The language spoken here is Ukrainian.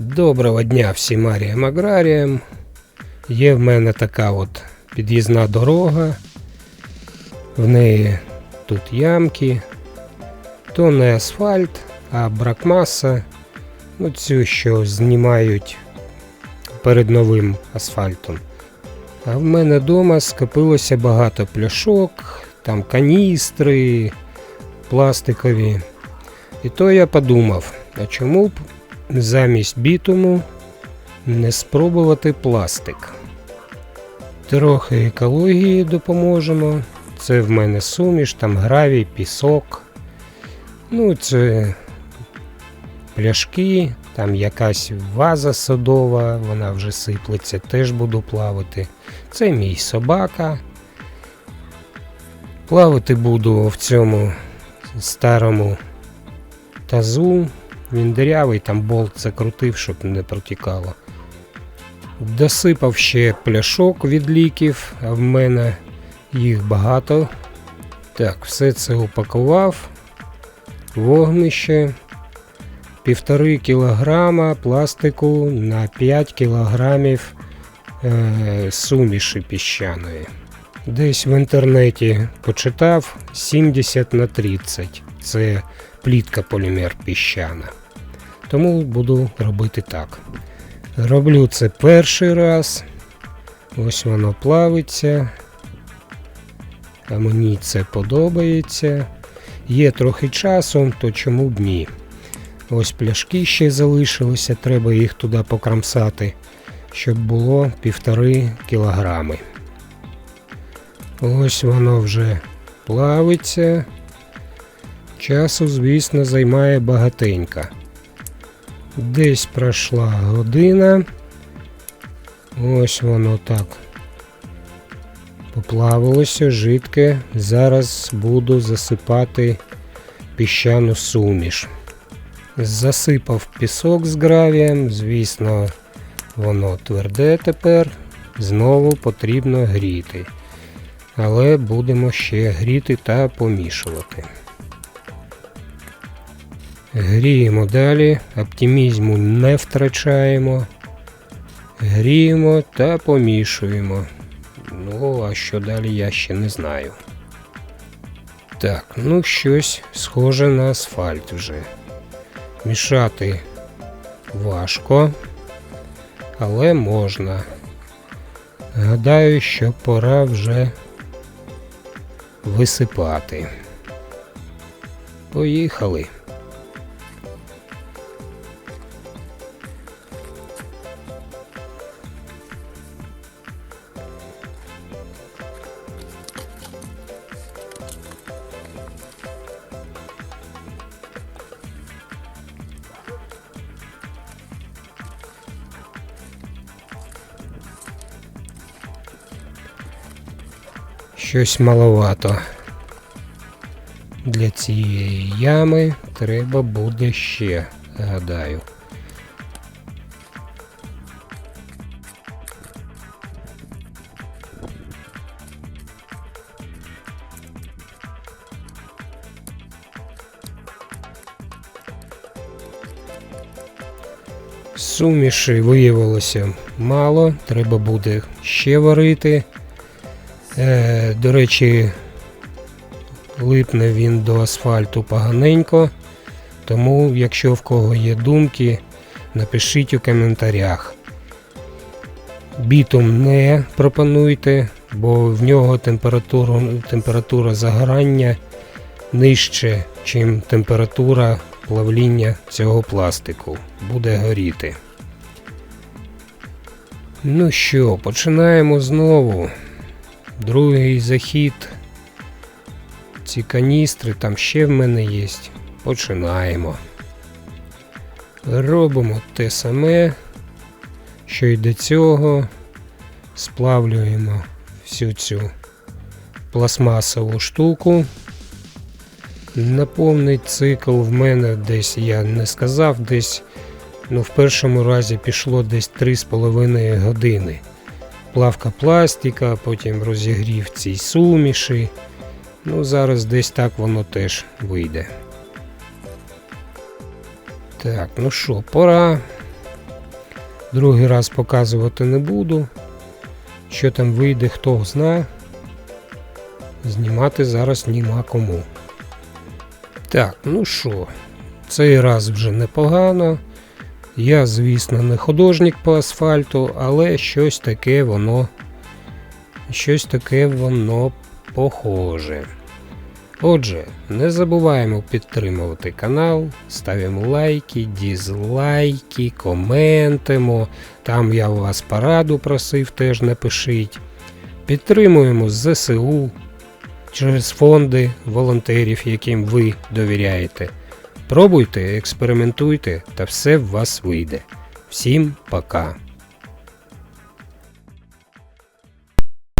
Доброго дня всім аріям аграріям. Є в мене така от під'їзна дорога. В неї тут ямки. То не асфальт, а бракмаса. Ну, цю, що знімають перед новим асфальтом. А в мене вдома скопилося багато пляшок, там каністри пластикові. І то я подумав, а чому б замість бітуму не спробувати пластик. Трохи екології допоможемо. Це в мене суміш, там гравій, пісок. Ну, це пляшки, там якась ваза садова, вона вже сиплеться, теж буду плавати. Це мій собака. Плавати буду в цьому старому тазу. Він дирявий, там болт закрутив, щоб не протікало. Досипав ще пляшок від ліків, а в мене їх багато. Так, все це упакував. Вогнище. Півтори кілограма пластику на 5 кілограмів е, суміші піщаної. Десь в інтернеті почитав 70 на 30. Це плітка полімер піщана. Тому буду робити так. Роблю це перший раз. Ось воно плавиться. А мені це подобається. Є трохи часу, то чому б ні. Ось пляшки ще залишилися, треба їх туди покрамсати, щоб було півтори кілограми. Ось воно вже плавиться. Часу, звісно, займає багатенько. Десь пройшла година. Ось воно так. Поплавилося жидке. Зараз буду засипати піщану суміш. Засипав пісок з гравієм, звісно, воно тверде тепер. Знову потрібно гріти. Але будемо ще гріти та помішувати. Гріємо далі, оптимізму не втрачаємо. Гріємо та помішуємо. Ну, а що далі я ще не знаю. Так, ну щось схоже на асфальт вже. Мішати важко, але можна. Гадаю, що пора вже висипати. Поїхали. Щось маловато. Для цієї ями треба буде ще, гадаю. Суміші виявилося мало, треба буде ще варити. Е, до речі, липне він до асфальту поганенько. Тому, якщо в кого є думки, напишіть у коментарях. Бітум не пропонуйте, бо в нього температура, температура загорання нижче, ніж температура плавління цього пластику. Буде горіти. Ну що, починаємо знову. Другий захід. Ці каністри там ще в мене є. Починаємо. Робимо те саме, що й до цього. Сплавлюємо всю цю пластмасову штуку. На цикл в мене десь, я не сказав, десь ну, в першому разі пішло десь 3,5 години плавка пластика, потім розігрів цій суміші. Ну, зараз десь так воно теж вийде. Так, ну що, пора Другий раз показувати не буду. Що там вийде, хто зна. Знімати зараз нема кому. Так, ну що, цей раз вже непогано. Я, звісно, не художник по асфальту, але щось таке воно. Щось таке воно похоже. Отже, не забуваємо підтримувати канал, ставимо лайки, дізлайки, коментимо. Там я у вас пораду просив, теж напишіть. Підтримуємо ЗСУ через фонди волонтерів, яким ви довіряєте. Пробуйте, експериментуйте, та все в вас вийде. Всім пока!